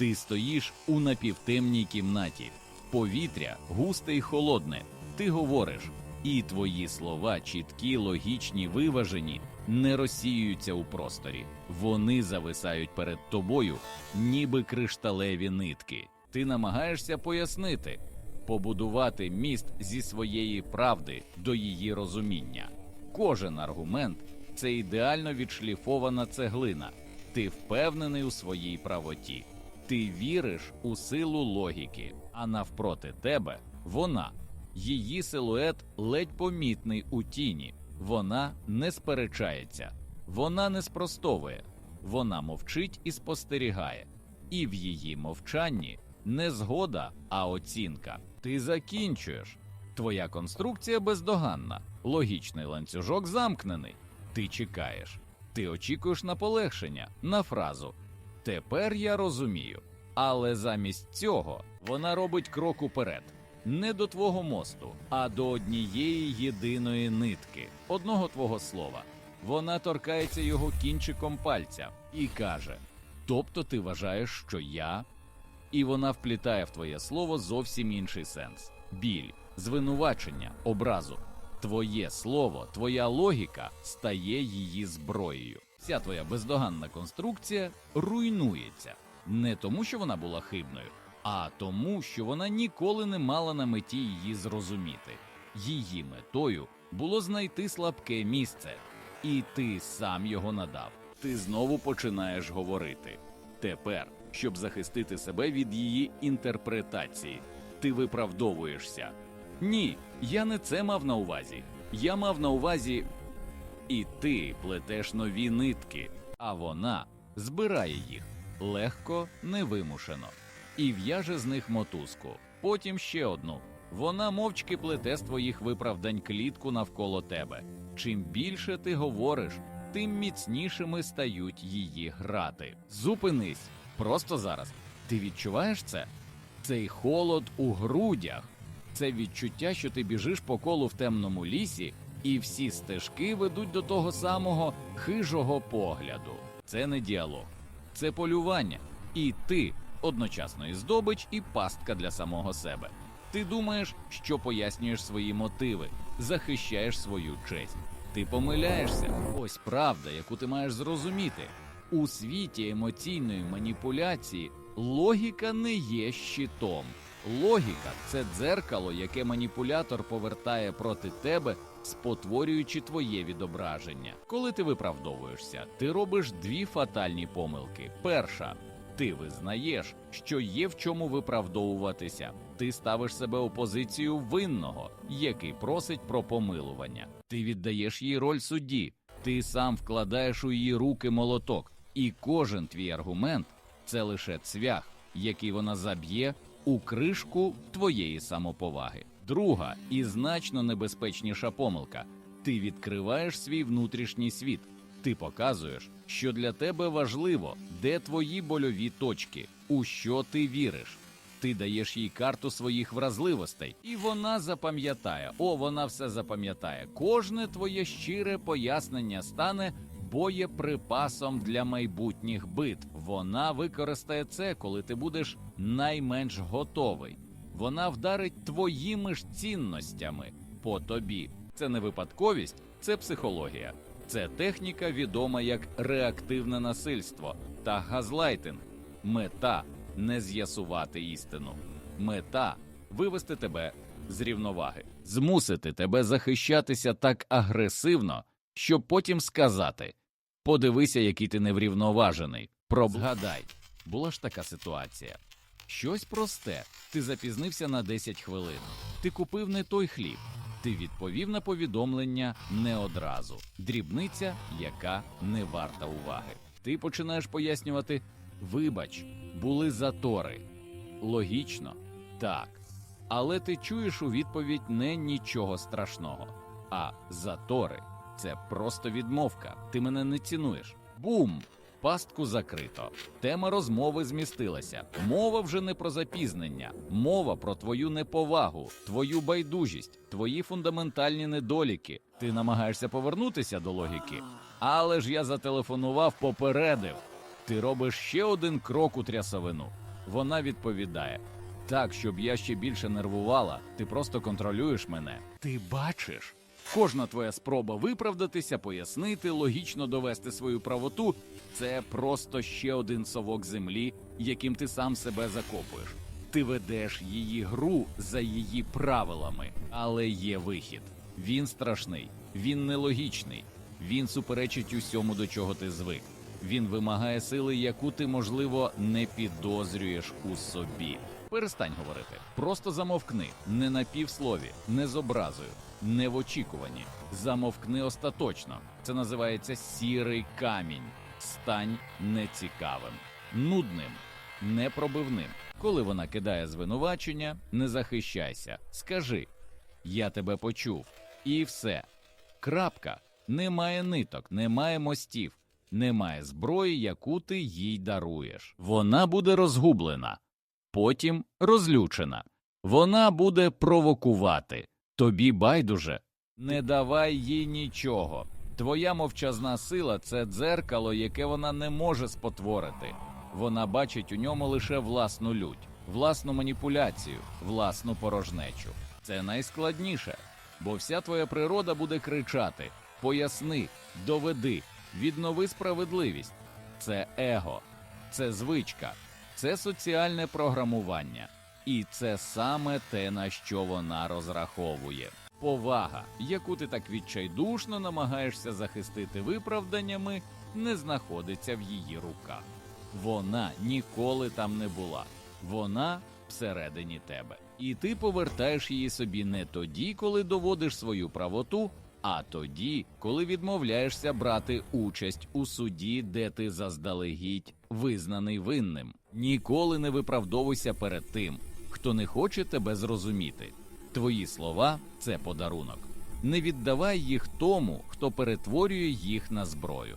Ти стоїш у напівтемній кімнаті, повітря густе й холодне. Ти говориш, і твої слова, чіткі, логічні, виважені, не розсіюються у просторі. Вони зависають перед тобою, ніби кришталеві нитки. Ти намагаєшся пояснити, побудувати міст зі своєї правди до її розуміння. Кожен аргумент це ідеально відшліфована цеглина. Ти впевнений у своїй правоті. Ти віриш у силу логіки, а навпроти тебе вона. Її силует ледь помітний у тіні. Вона не сперечається, вона не спростовує, вона мовчить і спостерігає. І в її мовчанні не згода, а оцінка. Ти закінчуєш. Твоя конструкція бездоганна, логічний ланцюжок замкнений. Ти чекаєш. Ти очікуєш на полегшення, на фразу. Тепер я розумію. Але замість цього вона робить крок уперед. Не до твого мосту, а до однієї єдиної нитки, одного твого слова. Вона торкається його кінчиком пальця і каже: Тобто ти вважаєш, що я. І вона вплітає в твоє слово зовсім інший сенс: біль, звинувачення, образу. Твоє слово, твоя логіка стає її зброєю. Вся твоя бездоганна конструкція руйнується не тому, що вона була хибною, а тому, що вона ніколи не мала на меті її зрозуміти. Її метою було знайти слабке місце, і ти сам його надав. Ти знову починаєш говорити. Тепер, щоб захистити себе від її інтерпретації, ти виправдовуєшся. Ні, я не це мав на увазі. Я мав на увазі. І ти плетеш нові нитки, а вона збирає їх легко, невимушено, і в'яже з них мотузку, потім ще одну. Вона мовчки плете з твоїх виправдань клітку навколо тебе. Чим більше ти говориш, тим міцнішими стають її грати. Зупинись просто зараз. Ти відчуваєш це? Цей холод у грудях, це відчуття, що ти біжиш по колу в темному лісі, і всі стежки ведуть до того самого хижого погляду. Це не діалог, це полювання, і ти одночасно і здобич, і пастка для самого себе. Ти думаєш, що пояснюєш свої мотиви, захищаєш свою честь. Ти помиляєшся. Ось правда, яку ти маєш зрозуміти. У світі емоційної маніпуляції логіка не є щитом. Логіка це дзеркало, яке маніпулятор повертає проти тебе, спотворюючи твоє відображення. Коли ти виправдовуєшся, ти робиш дві фатальні помилки. Перша ти визнаєш, що є в чому виправдовуватися. Ти ставиш себе у позицію винного, який просить про помилування. Ти віддаєш їй роль судді, ти сам вкладаєш у її руки молоток, і кожен твій аргумент це лише цвях, який вона заб'є у кришку твоєї самоповаги. Друга і значно небезпечніша помилка: ти відкриваєш свій внутрішній світ. Ти показуєш, що для тебе важливо, де твої больові точки, у що ти віриш. Ти даєш їй карту своїх вразливостей, і вона запам'ятає. О, вона все запам'ятає. Кожне твоє щире пояснення стане боєприпасом для майбутніх битв. Вона використає це, коли ти будеш найменш готовий. Вона вдарить твоїми ж цінностями по тобі. Це не випадковість, це психологія. Це техніка, відома як реактивне насильство та газлайтинг. Мета не з'ясувати істину. Мета вивести тебе з рівноваги, змусити тебе захищатися так агресивно, щоб потім сказати: подивися, який ти неврівноважений. Пробгадай, була ж така ситуація. Щось просте. Ти запізнився на 10 хвилин. Ти купив не той хліб. Ти відповів на повідомлення не одразу. Дрібниця, яка не варта уваги. Ти починаєш пояснювати: вибач, були затори. Логічно, так. Але ти чуєш у відповідь не нічого страшного. А затори це просто відмовка. Ти мене не цінуєш. Бум! Пастку закрито. Тема розмови змістилася. Мова вже не про запізнення, мова про твою неповагу, твою байдужість, твої фундаментальні недоліки. Ти намагаєшся повернутися до логіки. Але ж я зателефонував, попередив. Ти робиш ще один крок у трясовину. Вона відповідає: Так, щоб я ще більше нервувала, ти просто контролюєш мене. Ти бачиш? Кожна твоя спроба виправдатися, пояснити, логічно довести свою правоту це просто ще один совок землі, яким ти сам себе закопуєш. Ти ведеш її гру за її правилами, але є вихід. Він страшний, він нелогічний, він суперечить усьому, до чого ти звик. Він вимагає сили, яку ти, можливо, не підозрюєш у собі. Перестань говорити, просто замовкни, не на півслові, не з образою, не в очікуванні. Замовкни остаточно. Це називається сірий камінь. Стань нецікавим, нудним, непробивним. Коли вона кидає звинувачення, не захищайся. Скажи: Я тебе почув. І все. Крапка. Немає ниток, немає мостів, немає зброї, яку ти їй даруєш. Вона буде розгублена, потім розлючена. Вона буде провокувати. Тобі байдуже. Не давай їй нічого. Твоя мовчазна сила це дзеркало, яке вона не може спотворити. Вона бачить у ньому лише власну лють, власну маніпуляцію, власну порожнечу. Це найскладніше, бо вся твоя природа буде кричати: поясни, доведи, віднови справедливість. Це его, це звичка, це соціальне програмування. І це саме те, на що вона розраховує. Повага, яку ти так відчайдушно намагаєшся захистити виправданнями, не знаходиться в її руках. Вона ніколи там не була. Вона всередині тебе. І ти повертаєш її собі не тоді, коли доводиш свою правоту, а тоді, коли відмовляєшся брати участь у суді, де ти заздалегідь визнаний винним. Ніколи не виправдовуйся перед тим, хто не хоче тебе зрозуміти. Твої слова це подарунок. Не віддавай їх тому, хто перетворює їх на зброю.